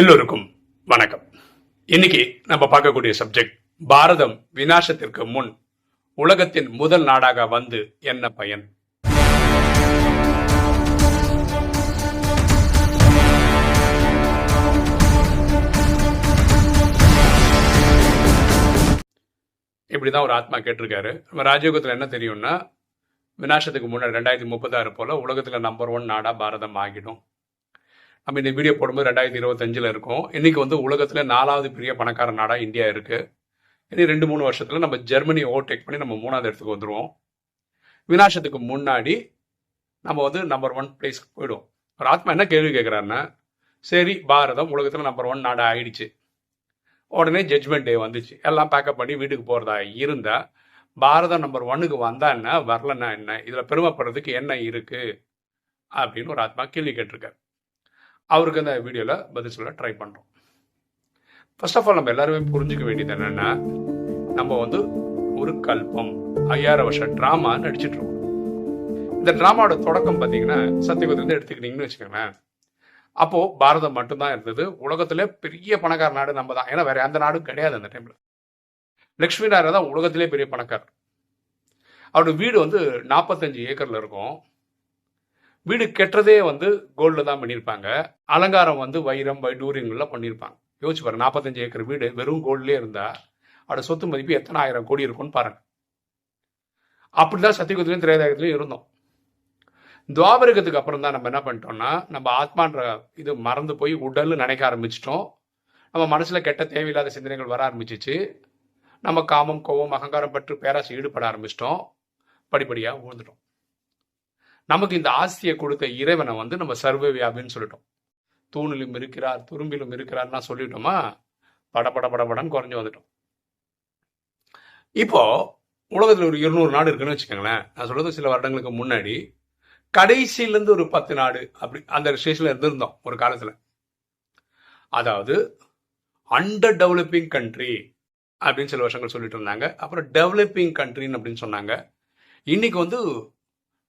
எல்லோருக்கும் வணக்கம். இன்னைக்கு நம்ம பார்க்கக்கூடிய சப்ஜெக்ட் பாரதம் விநாசத்திற்கு முன் உலகத்தின் முதல் நாடாக வந்து என்ன பயன்? இப்படிதான் ஒரு ஆத்மா கேட்டிருக்காரு. நம்ம ராஜயோகத்தில் என்ன தெரியும்னா விநாசத்துக்கு முன்னாடி ரெண்டாயிரத்தி முப்பத்தாறு போல உலகத்தில் நம்பர் ஒன் நாடா பாரதம் ஆகிடும். நம்ம இந்த வீடியோ போடும்போது ரெண்டாயிரத்தி இருபத்தஞ்சில் இருக்கும். இன்னைக்கு வந்து உலகத்தில் நாலாவது பெரிய பணக்கார நாடாக இந்தியா இருக்கு. இனி ரெண்டு மூணு வருஷத்தில் நம்ம ஜெர்மனி ஓவர்டேக் பண்ணி நம்ம மூணாவது இடத்துக்கு வந்துடுவோம் விநாசத்துக்கு முன்னாடி நம்ம வந்து நம்பர் ஒன் பிளேஸ்க்கு போயிடுவோம். ஒரு ஆத்மா என்ன கேள்வி கேட்குறாருன்னா சரி பாரதம் உலகத்தில் நம்பர் ஒன் நாடாக ஆயிடுச்சு. உடனே ஜட்ஜ்மெண்ட் டே வந்துச்சு. எல்லாம் பேக்கப் பண்ணி வீட்டுக்கு போகிறதா இருந்தால் பாரதம் நம்பர் ஒன்னுக்கு வந்தா என்ன வரலன்னா என்ன இதில் பெருமைப்படுறதுக்கு என்ன இருக்குது அப்படின்னு ஒரு ஆத்மா கேள்வி கேட்டிருக்காரு. அவருக்கு அந்த வீடியோவில் பதில் சொல்ல ட்ரை பண்ணுறோம் ஃபர்ஸ்ட் ஆஃப் ஆல் நம்ம எல்லாருமே புரிஞ்சுக்க வேண்டியது என்னென்னா நம்ம வந்து ஒரு கல்பம் ஐயாயிரம் வருஷம் ட்ராமா நடிச்சிட்டுருக்கோம் இந்த ட்ராமாவோட தொடக்கம் பார்த்தீங்கன்னா சத்தியகுதிலேருந்து எடுத்துக்கிட்டீங்கன்னு வச்சுக்கோங்களேன். அப்போது பாரதம் மட்டும்தான் இருந்தது. உலகத்தில் பெரிய பணக்கார நாடு நம்ம தான். ஏன்னா வேறு எந்த நாடும் கிடையாது அந்த டைமில் லக்ஷ்மி நாயர் தான் உலகத்திலே பெரிய பணக்காரர். அவரோட வீடு வந்து நாற்பத்தஞ்சு ஏக்கரில் இருக்கும். வீடு கெட்டதே வந்து கோல்டில் தான் பண்ணியிருப்பாங்க. அலங்காரம் வந்து வைரம் வைடூரியங்கள்லாம் பண்ணியிருப்பாங்க. யோசிச்சு பாருங்க நாற்பத்தஞ்சு ஏக்கர் வீடு வெறும் கோல்ட்லேயே இருந்தா அவட சொத்து மதிப்பு எத்தனை ஆயிரம் கோடி இருக்கும்னு பாருங்க. அப்படிதான் சத்தியகுத்திலையும் திரேதாயத்துலையும் இருந்தோம். துவாபரகத்துக்கு அப்புறம் தான் நம்ம என்ன பண்ணிட்டோம்னா நம்ம ஆத்மான்ற இது மறந்து போய் உடல்னு நினைக்க ஆரம்பிச்சிட்டோம். நம்ம மனசில் கெட்ட தேவையில்லாத சிந்தனைகள் வர ஆரம்பிச்சிச்சு. நம்ம காமம் கோவம் அகங்காரம் பற்று பேராசை ஈடுபட ஆரம்பிச்சிட்டோம். படிப்படியாக உழுந்துட்டோம். நமக்கு இந்த ஆஸ்தியை கொடுத்த இறைவனை வந்து நம்ம சர்வ வியாபின்னு சொல்லிட்டோம். தூணிலும் இருக்கிறார் துரும்பிலும் இருக்கிறார்னா சொல்லிட்டோமா? பட பட பட படன்னு குறைஞ்சு வந்துட்டோம். இப்போ உலகத்தில் ஒரு இருநூறு நாடு இருக்குன்னு வச்சுக்கோங்களேன். நான் சொல்றது சில வருடங்களுக்கு முன்னாடி கடைசியிலேருந்து ஒரு பத்து நாடு அப்படி அந்த ஸ்டேஷன்ல இருந்திருந்தோம் ஒரு காலத்தில். அதாவது அண்டர் டெவலப்பிங் கண்ட்ரி அப்படின்னு சில வருஷங்கள் சொல்லிட்டு இருந்தாங்க. அப்புறம் டெவலப்பிங் கண்ட்ரின்னு அப்படின்னு சொன்னாங்க. இன்னைக்கு வந்து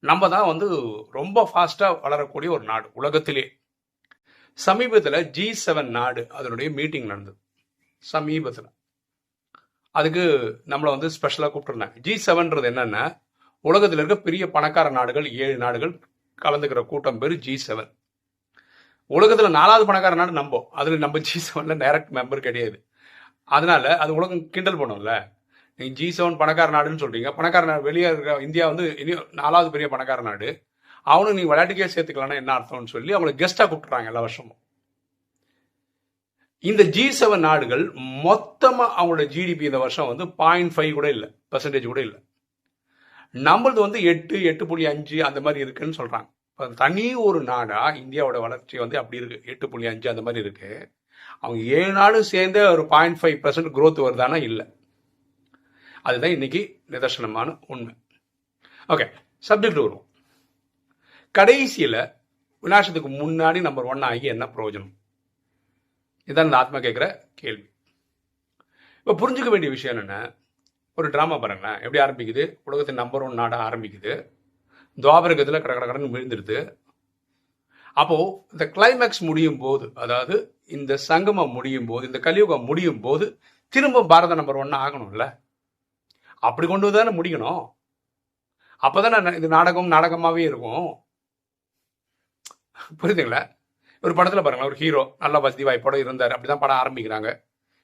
நம்ம தான் வந்து ரொம்ப ஃபாஸ்ட்டாக வளரக்கூடிய ஒரு நாடு உலகத்திலே. சமீபத்தில் ஜி செவன் நாடு அதனுடைய மீட்டிங் நடந்தது. சமீபத்தில். அதுக்கு நம்மளை வந்து ஸ்பெஷலாக கூப்பிட்டுருந்தாங்க. ஜி செவன்றது என்னென்னா உலகத்தில் இருக்க பெரிய பணக்கார நாடுகள் ஏழு நாடுகள் கலந்துக்கிற கூட்டம் பேர் ஜி செவன் உலகத்தில் நாலாவது பணக்கார நாடு நம்போம். அதில் நம்ம ஜி செவனில் டைரக்ட் மெம்பர் கிடையாது. அதனால அது உலகம் கிண்டல் பண்ணும்ல. நீங்கள் ஜி செவன் பணக்கார நாடுன்னு சொல்றீங்க. பணக்கார நாடு வெளியே இருக்க இந்தியா வந்து இனி நாலாவது பெரிய பணக்கார நாடு. அவனும் நீ விளையாட்டுக்கே சேர்த்துக்கலாம்னா என்ன அர்த்தம்னு சொல்லி அவங்களை கெஸ்ட்டாக கூப்பிட்றாங்க எல்லா வருஷமும். இந்த ஜி செவன் நாடுகள் மொத்தமாக அவங்களோட ஜிடிபி இந்த வருஷம் வந்து பாயிண்ட் ஃபைவ் கூட இல்லை. பெர்சன்டேஜ் கூட இல்லை. நம்மளது வந்து எட்டு எட்டு புள்ளி அஞ்சு அந்த மாதிரி இருக்குன்னு சொல்கிறாங்க இப்போ தனி ஒரு நாடாக இந்தியாவோட வளர்ச்சி வந்து அப்படி இருக்குது எட்டு புள்ளி அஞ்சு அந்த மாதிரி இருக்குது அவங்க ஏழு நாடும் சேர்ந்து ஒரு பாயிண்ட் ஃபைவ் பர்சன்ட் க்ரோத் வருதானா இல்லை. அதுதான் இன்னைக்கு நிதர்சனமான உண்மை. ஓகே சப்ஜெக்ட் வருவோம். கடைசியில் விநாசத்துக்கு முன்னாடி நம்பர் ஒன் ஆகி என்ன பிரயோஜனம்? இதான் இந்த ஆத்மா கேட்குற கேள்வி. இப்போ புரிஞ்சுக்க வேண்டிய விஷயம் என்னென்ன ஒரு ட்ராமா பாருங்களேன். எப்படி ஆரம்பிக்குது? உலகத்தின் நம்பர் ஒன் நாடாக ஆரம்பிக்குது. துவாபரகத்தில் கட கட கடன் விழுந்துருது. அப்போது இந்த கிளைமேக்ஸ் முடியும் போது அதாவது இந்த சங்கமம் முடியும் போது இந்த கலியுகம் முடியும் போது திரும்ப பாரத நம்பர் ஒன் ஆகணும்ல? அப்படி கொண்டு வந்து தானே முடிக்கணும். அப்போதான் இது நாடகம் நாடகமாகவே இருக்கும். புரியுதுங்களா? ஒரு படத்தில் பாருங்களேன் ஒரு ஹீரோ நல்ல வசதி வாய்ப்போட இருந்தார். அப்படிதான் படம் ஆரம்பிக்கிறாங்க.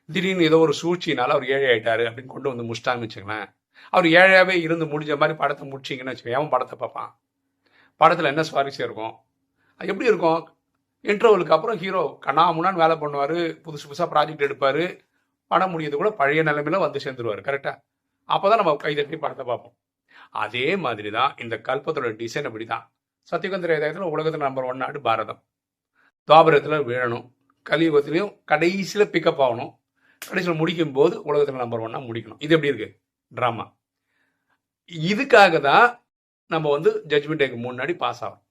திடீர்னு ஏதோ ஒரு சூழ்ச்சினால அவர் ஏழை ஆயிட்டாரு அப்படின்னு கொண்டு வந்து முடிச்சிட்டாங்கன்னு வச்சுங்களேன் அவர் ஏழையாகவே இருந்து முடிஞ்ச மாதிரி படத்தை முடிச்சிங்கன்னு வச்சுக்கோங்க. அவன் படத்தை பார்ப்பான்? படத்தில் என்ன சுவாரஸ்யம் இருக்கும்? அது எப்படி இருக்கும்? இன்டர்வலுக்கு அப்புறம் ஹீரோ கண்ணா முன்னான்னு வேலை பண்ணுவார் புதுசு புதுசாக ப்ராஜெக்ட் எடுப்பார். படம் முடியது கூட பழைய நிலைமையில வந்து சேர்ந்துருவார் கரெக்டாக அப்போதான் அப்பதான் நம்ம கைதட்டி படத்தை பார்ப்போம். அதே மாதிரி தான் இந்த கல்பத்தோட டிசைன் அப்படி தான் சத்தியகந்திர இதயத்தில் உலகத்தில் நம்பர் ஒன் நாடு பாரதம். துவாபரத்தில் விழணும். கலியுகத்திலையும் கடைசியில் பிக்கப் ஆகணும். கடைசியில் முடிக்கும் போது உலகத்தில் நம்பர் ஒன்னாக முடிக்கணும். இது எப்படி இருக்கு? ட்ராமா இதுக்காக தான் நம்ம வந்து ஜட்ஜ்மெண்ட் டேக்கு முன்னாடி பாஸ் ஆகும்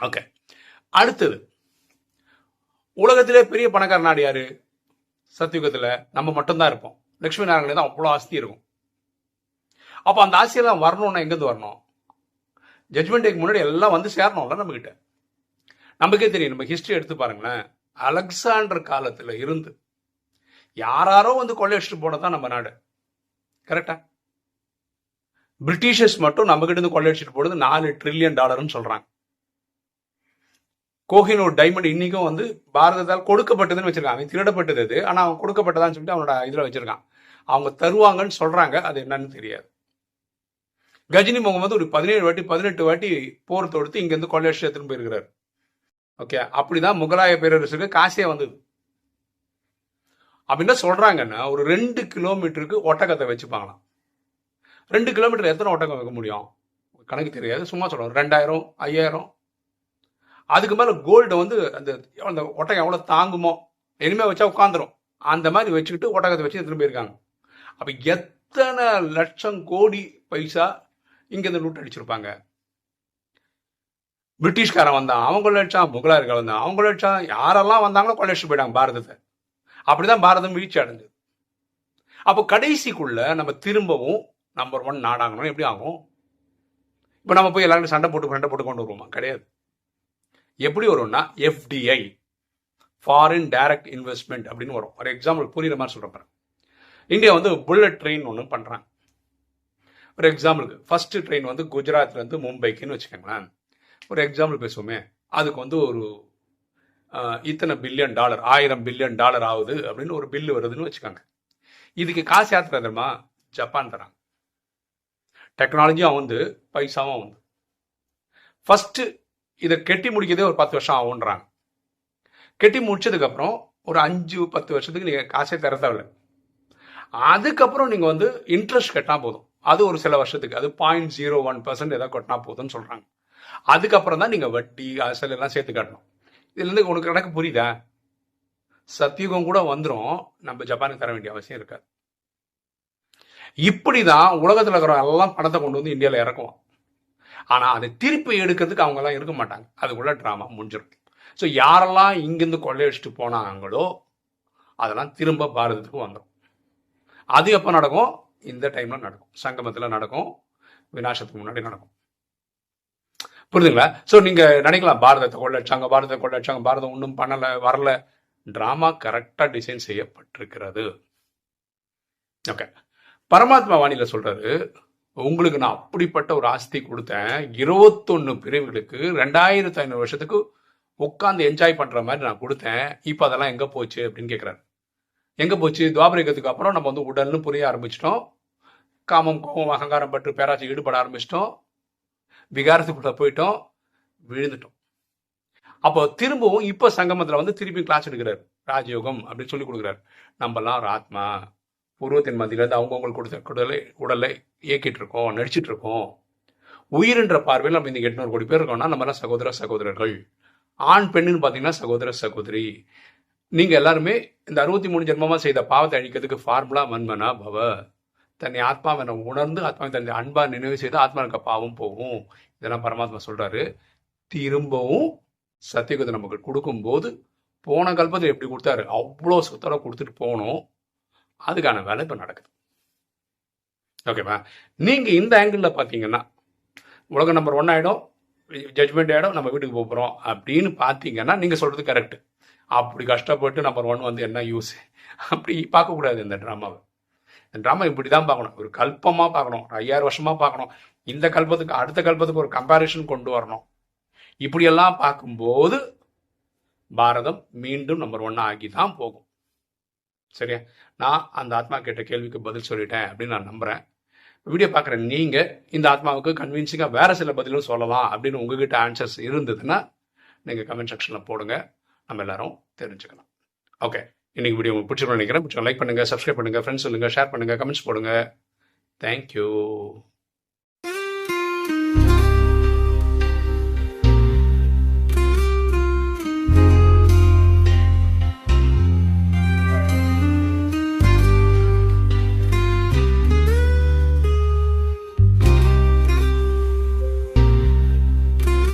ஓகே அடுத்தது. உலகத்திலே பெரிய பணக்கார நாடு யாரு? சத்தியுகத்தில் நம்ம மட்டும்தான் இருப்போம். லக்ஷ்மி நாராயணன் தான் அவ்வளோ ஆஸ்தி இருக்கும். அப்போ அந்த ஆஸ்தியெல்லாம் வரணும்னா எங்கேருந்து வரணும்? ஜட்மெண்ட் டேக்கு முன்னாடி எல்லாம் வந்து சேரணும்ல நம்மக்கிட்ட நமக்கே தெரியும் நம்ம ஹிஸ்ட்ரி எடுத்து பாருங்களேன். அலெக்சாண்டர் காலத்தில் இருந்து யாராரோ வந்து கொள்ளையடிச்சிட்டு போனதான் நம்ம நாடு. கரெக்டா பிரிட்டிஷர்ஸ் மட்டும் நம்ம கிட்ட இருந்து கொள்ளையடிச்சிட்டு போனது நாலு ட்ரில்லியன் டாலர்னு சொல்றாங்க. கோஹினூர் டைமண்ட் இன்னைக்கும் வந்து பாரதத்தால் கொடுக்கப்பட்டதுன்னு வச்சிருக்கான் அவன் திருடப்பட்டது அது. ஆனால் அவன் கொடுக்கப்பட்டதான்னு சொல்லிட்டு அவனோட இதில் வச்சிருக்கான். அவங்க தருவாங்கன்னு சொல்றாங்க அது என்னன்னு தெரியாது. கஜினி முகமது ஒரு பதினேழு வாட்டி பதினெட்டு வாட்டி போர் தொடுத்து இங்கேருந்து கொள்ளையடிச்சு போயிருக்கிறார். ஓகே அப்படிதான் முகலாய பேரரசுக்கு காசே வந்தது. அப்படின்னா சொல்றாங்கன்னா ஒரு ரெண்டு கிலோமீட்டருக்கு ஒட்டகத்தை வச்சுப்பாங்களாம். ரெண்டு கிலோமீட்டர் எத்தனை ஒட்டகம் வைக்க முடியும்? கணக்கு தெரியாது சும்மா சொல்கிறோம் ரெண்டாயிரம் ஐயாயிரம். அதுக்கு மேலே கோல்டு வந்து அந்த அந்த ஒட்டகம் எவ்வளோ தாங்குமோ இனிமேல் வச்சா உட்காந்துரும் அந்த மாதிரி வச்சுக்கிட்டு ஒட்டகத்தை வச்சு எடுத்துட்டு போயிருக்காங்க அப்போ எத்தனை லட்சம் கோடி பைசா இங்கேருந்து லூட் அடிச்சிருப்பாங்க? பிரிட்டிஷ்காரன் வந்தான். அவங்க லட்சம் முகலாயர்கள் வந்தான். அவங்க லட்சம் யாரெல்லாம் வந்தாங்களோ கொள்ளடிச்சு போயிட்டாங்க பாரதத்தை. அப்படிதான் பாரதம் வீழ்ச்சி அடைஞ்சது. அப்போ கடைசிக்குள்ள நம்ம திரும்பவும் நம்பர் ஒன் நாடாகணும். எப்படி ஆகும்? இப்போ நம்ம போய் எல்லாரும் சண்டை போட்டு சண்டை போட்டு கொண்டு வருவோமா? கிடையாது. எப்படி வரும்னா எஃப்டிஐ ஃபாரின் டைரக்ட் இன்வெஸ்ட்மெண்ட் அப்படின்னு வரும். ஒரு எக்ஸாம்பிள் புரியுற மாதிரி சொல்கிறேன் இந்தியா வந்து புல்லட் ட்ரெயின் ஒன்று பண்ணுறாங்க ஒரு எக்ஸாம்பிளுக்கு ஃபஸ்ட்டு ட்ரெயின் வந்து குஜராத்லேருந்து மும்பைக்குன்னு வச்சுக்கோங்களேன். ஒரு எக்ஸாம்பிள் பேசுவோமே. அதுக்கு வந்து ஒரு இத்தனை பில்லியன் டாலர் ஆயிரம் பில்லியன் டாலர் ஆகுது அப்படின்னு ஒரு பில்லு வருதுன்னு வச்சுக்கோங்க. இதுக்கு காசு யார் தரா தெரியுமா? ஜப்பான் தராங்க. டெக்னாலஜியும் வந்து பைசாவும் வந்து ஃபஸ்ட்டு இதை கெட்டி முடிக்கிறதே ஒரு பத்து வருஷம் ஆகுன்றாங்க. கெட்டி முடிச்சதுக்கப்புறம் ஒரு அஞ்சு பத்து வருஷத்துக்கு நீங்கள் காசே தர தேவையில்ல அதுக்கப்புறம் நீங்கள் வந்து இன்ட்ரெஸ்ட் கட்டினா போதும். அது ஒரு சில வருஷத்துக்கு. அது பாயிண்ட் ஜீரோ ஒன் பர்சன்ட் ஏதாவது கட்டினா போதும்னு சொல்கிறாங்க அதுக்கப்புறம் தான் நீங்கள் வட்டி அசல் எல்லாம் சேர்த்து கட்டணும். இதுலேருந்து உனக்கு கணக்கு புரியுதா? சத்தியுகம் கூட வந்துடும் நம்ம ஜப்பானுக்கு தர வேண்டிய அவசியம் இருக்காது. இப்படிதான் உலகத்தில் இருக்கிற எல்லாம் பணத்தை கொண்டு வந்து இந்தியாவில் இறக்குவோம் ஆனா அதை திருப்பி எடுக்கிறதுக்கு அவங்க எல்லாம் இருக்க மாட்டாங்க. அதுக்குள்ள ட்ராமா முடிஞ்சிடும் ஸோ யாரெல்லாம் இங்கிருந்து கொள்ளையடிச்சிட்டு போனாங்களோ அதெல்லாம் திரும்ப பாரதத்துக்கு வந்துடும் அது எப்போ நடக்கும்? இந்த டைம்ல நடக்கும். சங்கமத்தில் நடக்கும். விநாசத்துக்கு முன்னாடி நடக்கும். புரியுதுங்களா ஸோ நீங்கள் நினைக்கலாம் பாரதத்தை கொள்ளடிச்சாங்க பாரதத்தை கொள்ளடிச்சாங்க பாரதம் ஒன்றும் பண்ணலை வரல. ட்ராமா கரெக்டாக டிசைன் செய்யப்பட்டிருக்கிறது. ஓகே பரமாத்மா வாணியில் சொல்கிறாரு உங்களுக்கு நான் அப்படிப்பட்ட ஒரு ஆஸ்தி கொடுத்தேன். இருபத்தொன்று பிரிவுகளுக்கு ரெண்டாயிரத்து ஐநூறு வருஷத்துக்கு உட்காந்து என்ஜாய் பண்ணுற மாதிரி நான் கொடுத்தேன். இப்போ அதெல்லாம் எங்கே போச்சு? அப்படின்னு கேட்குறாரு எங்கே போச்சு? துவாபரிகத்துக்கு அப்புறம் நம்ம வந்து உடல்னு புரிய ஆரம்பிச்சிட்டோம். காமம் கோபம் அகங்காரம் பற்று பேராட்சி ஈடுபட ஆரம்பிச்சிட்டோம். விகாரத்துக்குள்ள போயிட்டோம். விழுந்துட்டோம். அப்போ திரும்பவும் இப்போ சங்கமத்தில் வந்து திரும்பி கிளாஸ் எடுக்கிறார். ராஜயோகம் அப்படின்னு சொல்லி கொடுக்குறாரு. நம்மலாம் ஒரு ஆத்மா. பூர்வத்தின் மத்தியிலேருந்து அவங்கவுங்களுக்கு கொடுத்த குடலை உடலை இயக்கிட்டு இருக்கோம் நடிச்சிட்டு இருக்கோம். உயிர்ன்ற பார்வையில் நம்ம இந்த எட்நூறு கோடி பேர் இருக்கோம்னா நம்மளாம் சகோதர சகோதரர்கள். ஆண் பெண்ணுன்னு பார்த்தீங்கன்னா சகோதர சகோதரி. நீங்கள் எல்லாருமே இந்த அறுபத்தி மூணு ஜென்மமாக செய்த பாவத்தை அழிக்கிறதுக்கு ஃபார்முலா மன்மனா பவ. தன்னை ஆத்மாவை உணர்ந்து ஆத்மாவை தன்னை அன்பாக நினைவு செய்து ஆத்மா இருக்க பாவம் போகும். இதெல்லாம் பரமாத்மா சொல்கிறாரு திரும்பவும் சத்தியகுதை நமக்கு கொடுக்கும்போது போன கல்பத்தில் எப்படி கொடுத்தாரு? அவ்வளோ சுத்தர கொடுத்துட்டு போகணும் அதுக்கான வேலை இப்போ நடக்குது. ஓகேவா நீங்கள் இந்த ஆங்கிளில் பார்த்தீங்கன்னா உலகம் நம்பர் ஒன் ஆகிடும் ஜட்மெண்ட் ஆகிடும் நம்ம வீட்டுக்கு போக போகிறோம் அப்படின்னு பார்த்தீங்கன்னா நீங்கள் சொல்கிறது கரெக்டு அப்படி கஷ்டப்பட்டு நம்பர் ஒன் வந்து என்ன யூஸ் அப்படி பார்க்கக்கூடாது இந்த ட்ராமாவை இந்த ட்ராமா இப்படி தான் பார்க்கணும். ஒரு கல்பமாக பார்க்கணும். ஐயாயிரம் வருஷமாக பார்க்கணும். இந்த கல்பத்துக்கு அடுத்த கல்பத்துக்கு ஒரு கம்பேரிஷன் கொண்டு வரணும். இப்படியெல்லாம் பார்க்கும்போது பாரதம் மீண்டும் நம்பர் ஒன் ஆகி தான் போகும். சரியா? நான் அந்த ஆத்மா கேட்ட கேள்விக்கு பதில் சொல்லிட்டேன் அப்படின்னு நான் நம்புகிறேன் வீடியோ பார்க்குற நீங்கள் இந்த ஆத்மாவுக்கு கன்வின்சிங்காக வேறு சில பதிலும் சொல்லலாம் அப்படின்னு உங்ககிட்ட ஆன்சர்ஸ் இருந்ததுன்னா நீங்கள் கமெண்ட் செக்ஷனில் போடுங்க. நம்ம எல்லாரும் தெரிஞ்சுக்கலாம் ஓகே இன்னைக்கு வீடியோ பிடிச்சிருக்கோம் நினைக்கிறேன். பிடிச்ச லைக் பண்ணுங்கள் சப்ஸ்கிரைப் பண்ணுங்க ஃப்ரெண்ட்ஸ் சொல்லுங்க ஷேர் பண்ணுங்கள் கமெண்ட்ஸ் போடுங்க. தேங்க்யூ